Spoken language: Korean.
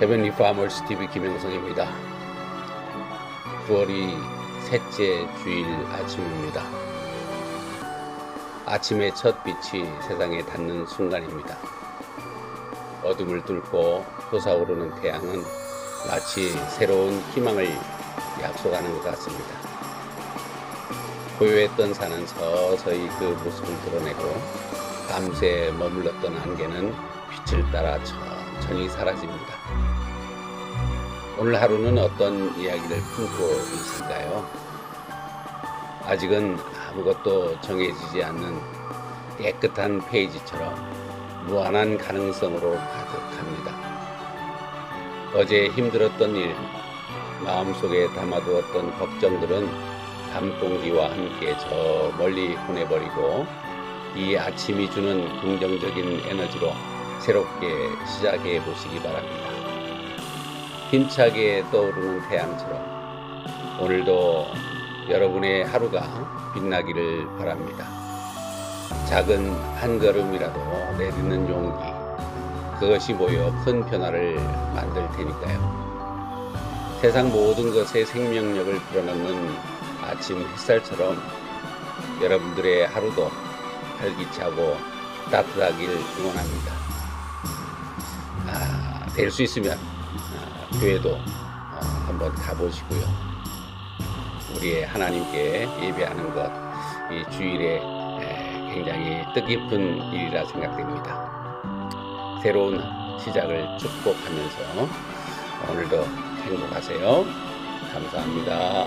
헤븐리 파머스 TV 김영성입니다. 9월이 셋째 주일 아침입니다. 아침의 첫 빛이 세상에 닿는 순간입니다. 어둠을 뚫고 솟아오르는 태양은 마치 새로운 희망을 약속하는 것 같습니다. 고요했던 산은 서서히 그 모습을 드러내고 밤새 머물렀던 안개는 빛을 따라 천천히 사라집니다. 오늘 하루는 어떤 이야기를 품고 있을까요? 아직은 아무것도 정해지지 않는 깨끗한 페이지처럼 무한한 가능성으로 가득합니다. 어제 힘들었던 일, 마음속에 담아두었던 걱정들은 밤공기와 함께 저 멀리 보내버리고 이 아침이 주는 긍정적인 에너지로 새롭게 시작해 보시기 바랍니다. 힘차게 떠오르는 태양처럼 오늘도 여러분의 하루가 빛나기를 바랍니다. 작은 한 걸음이라도 내딛는 용기, 그것이 모여 큰 변화를 만들 테니까요. 세상 모든 것에 생명력을 불어넣는 아침 햇살처럼 여러분들의 하루도 활기차고 따뜻하길 응원합니다. 아, 될수 있으면 아, 교회도 어, 한번 가보시고요. 우리의 하나님께 예배하는 것, 이 주일에 에, 굉장히 뜻깊은 일이라 생각됩니다. 새로운 시작을 축복하면서 오늘도 행복하세요. 감사합니다.